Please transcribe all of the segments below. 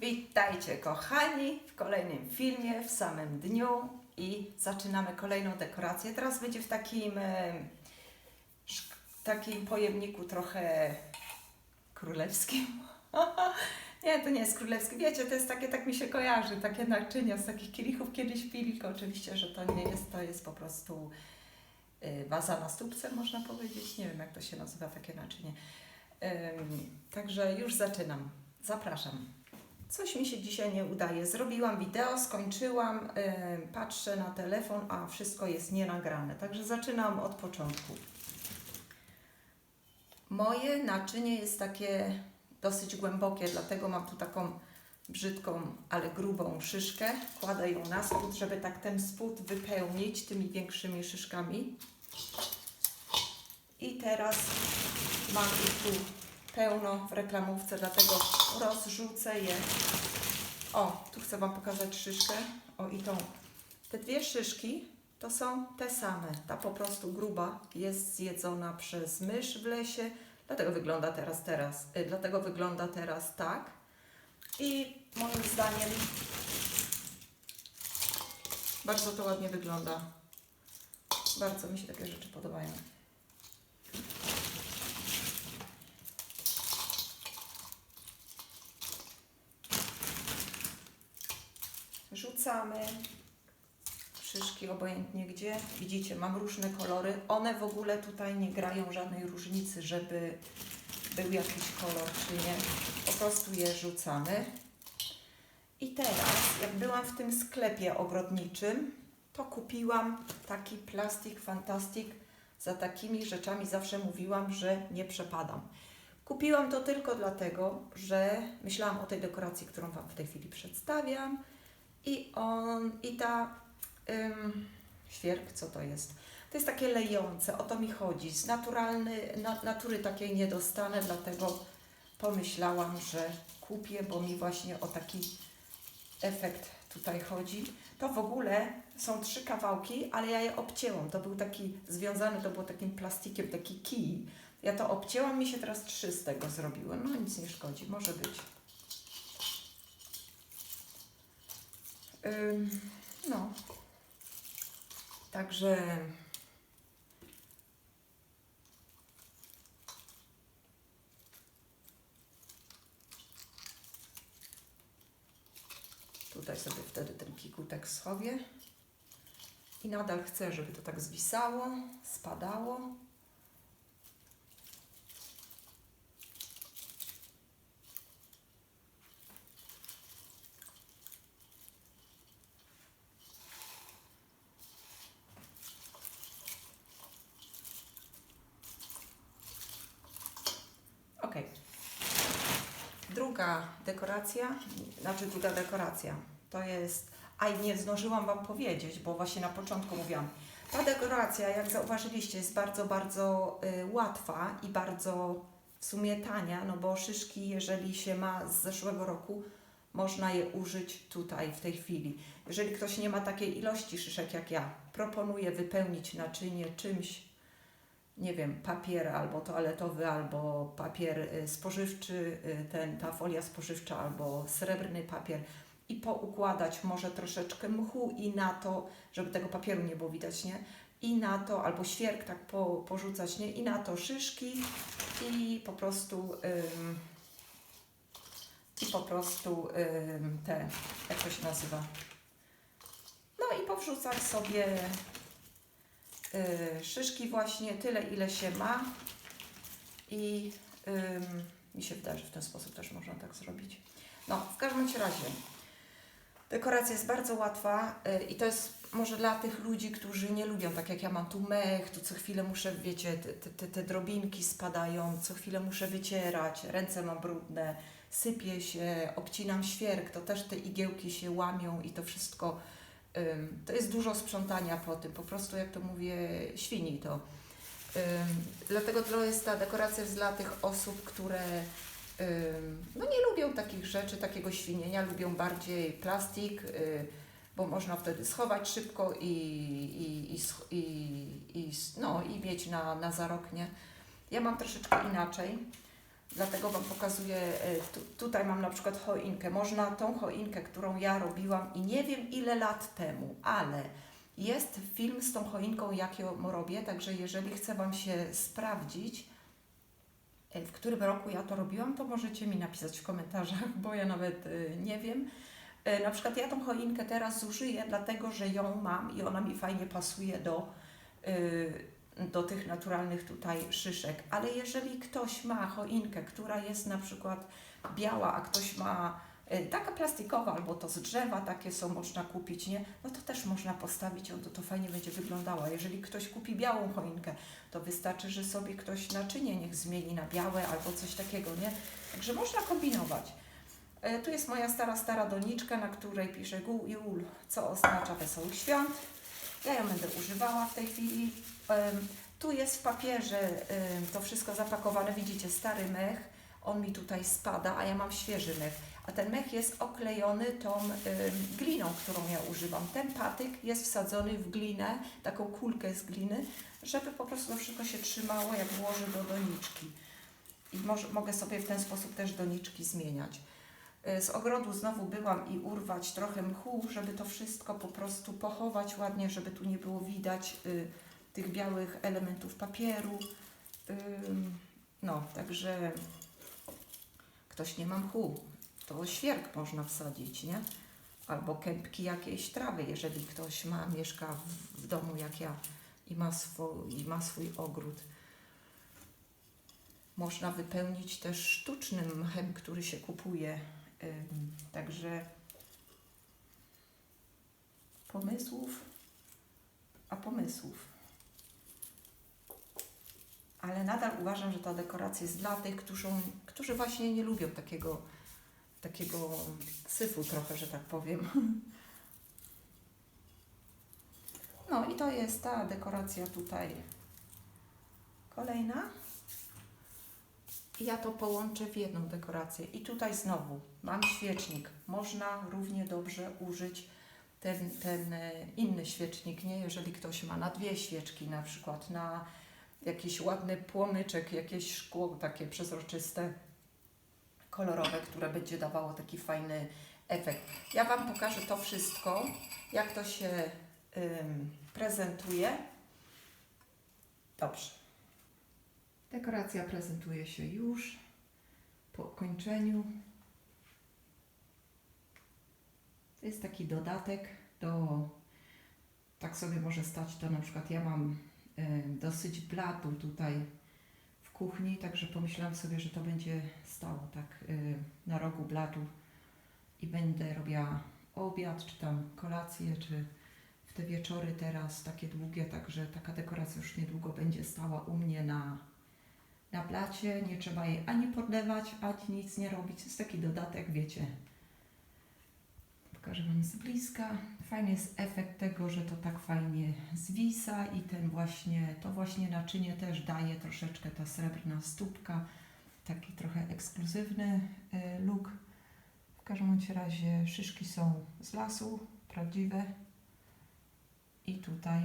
Witajcie kochani w kolejnym filmie, w samym dniu i zaczynamy kolejną dekorację. Teraz będzie w takim, e, takim pojemniku trochę królewskim. nie, to nie jest królewski. Wiecie, to jest takie, tak mi się kojarzy, takie naczynia z takich kielichów kiedyś pili, oczywiście, że to nie jest, to jest po prostu y, waza na stópce, można powiedzieć. Nie wiem, jak to się nazywa, takie naczynie. Także już zaczynam. Zapraszam. Coś mi się dzisiaj nie udaje. Zrobiłam wideo, skończyłam, ym, patrzę na telefon, a wszystko jest nienagrane. Także zaczynam od początku. Moje naczynie jest takie dosyć głębokie, dlatego mam tu taką brzydką, ale grubą szyszkę. Kładę ją na spód, żeby tak ten spód wypełnić tymi większymi szyszkami. I teraz mam tu pełno w reklamówce, dlatego rozrzucę je. O, tu chcę Wam pokazać szyszkę. O, i tą. Te dwie szyszki to są te same. Ta po prostu gruba jest zjedzona przez mysz w lesie, dlatego wygląda teraz, teraz, y, dlatego wygląda teraz tak. I moim zdaniem bardzo to ładnie wygląda. Bardzo mi się takie rzeczy podobają. Rzucamy szyszki obojętnie gdzie. Widzicie, mam różne kolory. One w ogóle tutaj nie grają żadnej różnicy, żeby był jakiś kolor czy nie. Po prostu je rzucamy. I teraz, jak byłam w tym sklepie ogrodniczym, to kupiłam taki plastik fantastik. Za takimi rzeczami zawsze mówiłam, że nie przepadam. Kupiłam to tylko dlatego, że myślałam o tej dekoracji, którą Wam w tej chwili przedstawiam. I on, i ta ym, świerk, co to jest? To jest takie lejące, o to mi chodzi. Z naturalny, na, natury takiej nie dostanę, dlatego pomyślałam, że kupię, bo mi właśnie o taki efekt tutaj chodzi. To w ogóle są trzy kawałki, ale ja je obcięłam. To był taki związany, to było takim plastikiem, taki kij. Ja to obcięłam, mi się teraz trzy z tego zrobiły. No nic nie szkodzi, może być. No. Także tutaj sobie wtedy ten kikutek schowię. I nadal chcę, żeby to tak zwisało, spadało. Ok. Druga dekoracja, znaczy druga dekoracja, to jest, a nie zdążyłam Wam powiedzieć, bo właśnie na początku mówiłam, ta dekoracja, jak zauważyliście, jest bardzo, bardzo y, łatwa i bardzo w sumie tania, no bo szyszki, jeżeli się ma z zeszłego roku, można je użyć tutaj w tej chwili. Jeżeli ktoś nie ma takiej ilości szyszek jak ja, proponuję wypełnić naczynie czymś, nie wiem, papier albo toaletowy, albo papier y, spożywczy, y, ten, ta folia spożywcza, albo srebrny papier i poukładać może troszeczkę mchu i na to, żeby tego papieru nie było widać, nie? I na to, albo świerk tak po, porzucać, nie? I na to szyszki i po prostu ym, i po prostu ym, te, jak to się nazywa? No i powrzucać sobie szyszki właśnie tyle, ile się ma i mi się wydaje, że w ten sposób też można tak zrobić. No, w każdym razie dekoracja jest bardzo łatwa y, i to jest może dla tych ludzi, którzy nie lubią, tak jak ja mam tu mech, tu co chwilę muszę, wiecie, te, te, te, drobinki spadają, co chwilę muszę wycierać, ręce mam brudne, sypie się, obcinam świerk, to też te igiełki się łamią i to wszystko to jest dużo sprzątania po tym, po prostu jak to mówię, świni to. Dlatego to jest ta dekoracja jest dla tych osób, które no nie lubią takich rzeczy, takiego świnienia, lubią bardziej plastik, y, bo można wtedy schować szybko i, i, i, i, no, i mieć na, na zarok, nie? Ja mam troszeczkę inaczej. Dlatego Wam pokazuję, e, tu, tutaj mam na przykład choinkę. Można tą choinkę, którą ja robiłam i nie wiem ile lat temu, ale jest film z tą choinką, jak ją robię, także jeżeli chce Wam się sprawdzić, e, w którym roku ja to robiłam, to możecie mi napisać w komentarzach, bo ja nawet e, nie wiem. Na przykład ja tą choinkę teraz zużyję, dlatego że ją mam i ona mi fajnie pasuje do, do tych naturalnych tutaj szyszek. Ale jeżeli ktoś ma choinkę, która jest na przykład biała, a ktoś ma y, taka plastikowa albo to z drzewa, takie są, można kupić, nie? No to też można postawić ją, to to fajnie będzie wyglądała. Jeżeli ktoś kupi białą choinkę, to wystarczy, że sobie ktoś naczynie niech zmieni na białe albo coś takiego, nie? Także można kombinować. E, Tu jest moja stara, stara doniczka, na której pisze Gul co oznacza wesołych świąt. Ja ją będę używała w tej chwili. Tu jest w papierze to wszystko zapakowane. Widzicie, stary mech, on mi tutaj spada, a ja mam świeży mech. A ten mech jest oklejony tą gliną, którą ja używam. Ten patyk jest wsadzony w glinę, taką kulkę z gliny, żeby po prostu to wszystko się trzymało, jak włożę do doniczki. I może, mogę sobie w ten sposób też doniczki zmieniać. Y, Z ogrodu znowu byłam i urwać trochę mchu, żeby to wszystko po prostu pochować ładnie, żeby tu nie było widać y, tych białych elementów papieru. No, także ktoś nie ma mchu, to świerk można wsadzić, nie? Albo kępki jakiejś trawy, jeżeli ktoś ma, mieszka w, w domu jak ja i ma, swój, i ma swój ogród. Można wypełnić też sztucznym mchem, który się kupuje. Także pomysłów, a pomysłów. Ale nadal uważam, że ta dekoracja jest dla tych, którzy, którzy właśnie nie lubią takiego, takiego syfu trochę, że tak powiem. No i to jest ta dekoracja tutaj kolejna. Ja to połączę w jedną dekorację. I tutaj znowu mam świecznik. Można równie dobrze użyć ten, ten e, inny świecznik, nie? Jeżeli ktoś ma na dwie świeczki, na przykład na jakiś ładny płomyczek, jakieś szkło takie przezroczyste, kolorowe, które będzie dawało taki fajny efekt. Ja Wam pokażę to wszystko, jak to się ym, prezentuje. Dobrze. Dekoracja prezentuje się już po kończeniu. To jest taki dodatek do, tak sobie może stać to na przykład ja mam y, dosyć blatu tutaj w kuchni, także pomyślałam sobie, że to będzie stało tak y, na rogu blatu i będę robiła obiad, czy tam kolację, czy w te wieczory teraz takie długie, także taka dekoracja już niedługo będzie stała u mnie na, na blacie. Nie trzeba jej ani podlewać, ani nic nie robić. Jest taki dodatek, wiecie. Pokażę Wam z bliska. Fajny jest efekt tego, że to tak fajnie zwisa i ten właśnie, to właśnie naczynie też daje troszeczkę ta srebrna stópka. Taki trochę ekskluzywny y, look. W każdym razie szyszki są z lasu, prawdziwe. I tutaj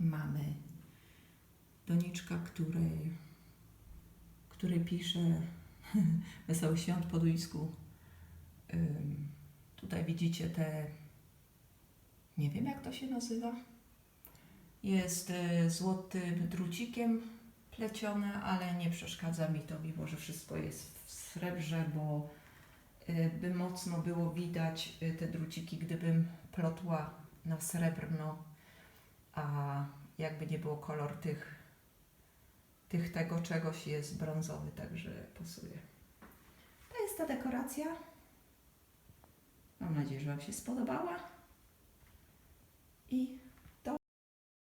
mamy doniczka, której, której pisze Wesoły Świąt po duńsku. Ym, tutaj widzicie te, nie wiem jak to się nazywa. Jest y, złotym drucikiem plecione, ale nie przeszkadza mi to, mimo że wszystko jest w srebrze, bo y, by mocno było widać y, te druciki, gdybym plotła na srebrno, a jakby nie było kolor tych, tych tego czegoś jest brązowy, także pasuje. To jest ta dekoracja. Mam nadzieję, że Wam się spodobała. I